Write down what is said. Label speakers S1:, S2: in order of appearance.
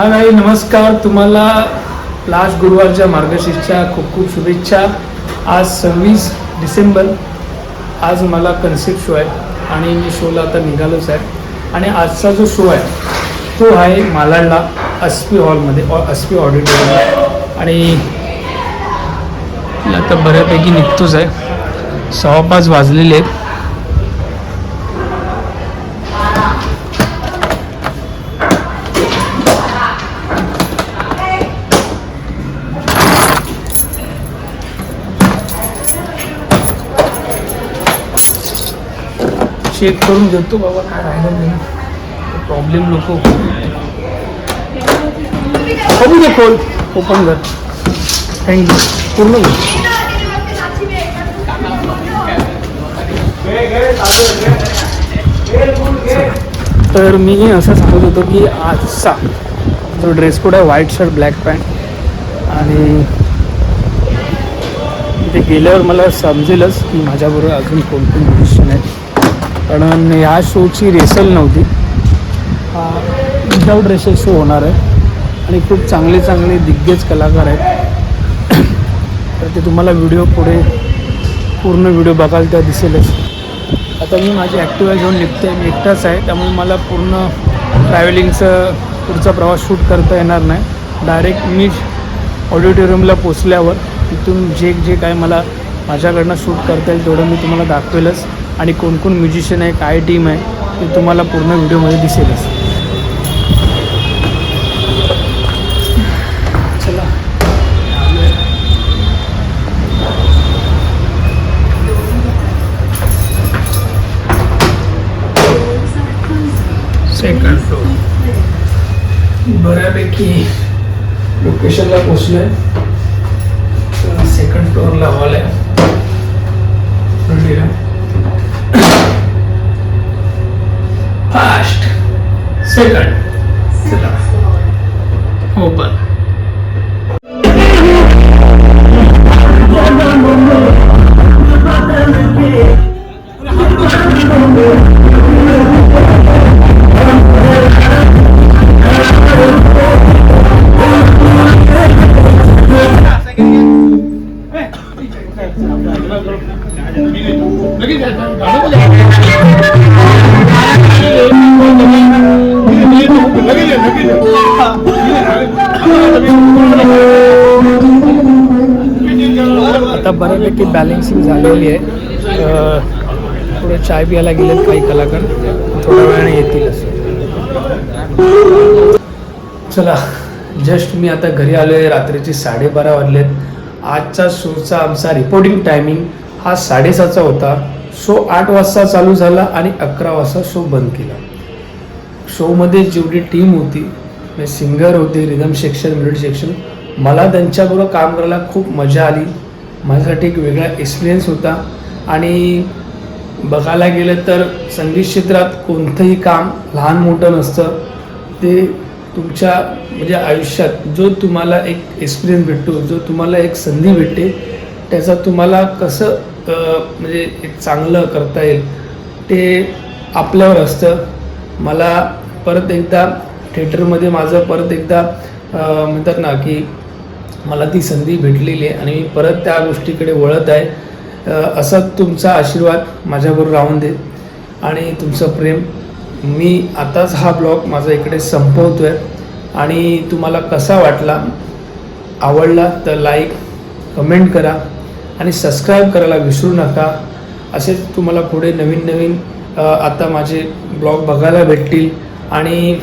S1: हा भाई नमस्कार. तुम्हाला लास्ट गुरुवारच्या मार्गशीर्षच्या खूप खूप शुभेच्छा. आज सव्वीस डिसेंबर. आज मला कन्सेप्ट शो आहे आणि मी शोला आता निघालोच आहे. आणि आजचा जो शो आहे तो आहे मालाडला अस्पी हॉलमध्ये अस्पी ऑडिटोरियम आणि आता बऱ्यापैकी निघतोच आहे. सव्वा पाच वाजलेले आहेत. चेक करून देतो बाबा काय राहिलं नाही. प्रॉब्लेम नको. बघू दे खोल. ओपन कर. थँक्यू पूर्ण तर मी असं सांगत होतो की आजचा जो ड्रेस कोड आहे व्हाईट शर्ट ब्लॅक पॅन्ट आणि तिथे गेल्यावर मला समजेलच की माझ्याबरोबर अजून कोणते म्युझिशियन आहेत कारण ह्या शोची रेसल नव्हती. हा विदाऊट रेसल शो होणार आहे. आणि खूप चांगले चांगले दिग्गज कलाकार आहेत. तर ते तुम्हाला व्हिडिओ पुढे पूर्ण व्हिडिओ बघाल त्या दिसेलच. आता मी माझी ॲक्टिवा घेऊन निघते मी एकटाच आहे. त्यामुळे मला पूर्ण ट्रॅव्हलिंगचं पुढचा प्रवास शूट करता येणार नाही. डायरेक्ट मी ऑडिटोरियमला पोचल्यावर तिथून जे जे काय मला माझ्याकडनं शूट करता येईल तेवढं मी तुम्हाला दाखवेलच. आणि कोण कोण म्युझिशियन आहे काय टीम आहे ते तुम्हाला पूर्ण व्हिडिओमध्ये दिसेलच. चला. सेकंड फ्लोर बऱ्यापैकी लोकेशनला पोचलोय सेकंड फ्लोअरला हॉल आहे. 색깔. 색깔. 한번 봐. 여기 잘 나눠보자. आता बऱ्यापैकी बॅलेन्सिंग झालेली आहे. थोडं पुढे चाय प्यायला गेलेत काही कलाकार. थोड्या वेळाने असं. चला जस्ट मी आता घरी आलो आहे रात्रीचे साडेबारा वाजलेत. आजचा शोचा आमचा रिपोर्टिंग टायमिंग हा साडेसहाचा होता. शो आठ वाजता चालू झाला आणि अकरा वाजता शो बंद केला. शोमध्ये जेवढी टीम होती म्हणजे सिंगर होते रिदम सेक्शन म्युझिक सेक्शन मला त्यांच्याबरोबर काम करायला खूप मजा आली. माझ्यासाठी एक वेगळा एक्सपिरियन्स होता. आणि बघायला गेलं तर संगीत क्षेत्रात कोणतंही काम लहान मोठं नसतं. ते तुमच्या म्हणजे आयुष्यात जो तुम्हाला एक एक्सपिरियन्स भेटतो जो तुम्हाला एक संधी भेटते त्याचा तुम्हाला कसं म्हणजे एक चांगलं करता येईल ते आपल्यावर असतं. मला परत एकदा थिएटरमध्ये माझं परत एकदा म्हणतात ना की मला ती संधी भेटलेली आहे आणि मी परत त्या गोष्टीकडे वळत आहे. अ, असा तुमचा आशीर्वाद माझ्याबरोबर राहून दे आणि तुमचं प्रेम. मी आताच हा ब्लॉग माझा इकडे संपवतो आहे आणि तुम्हाला कसा वाटला आवडला तर लाईक कमेंट करा आणि सबस्क्राईब करायला विसरू नका. असेच तुम्हाला पुढे नवीन नवीन आता माझे ब्लॉग बघायला भेटतील. आणि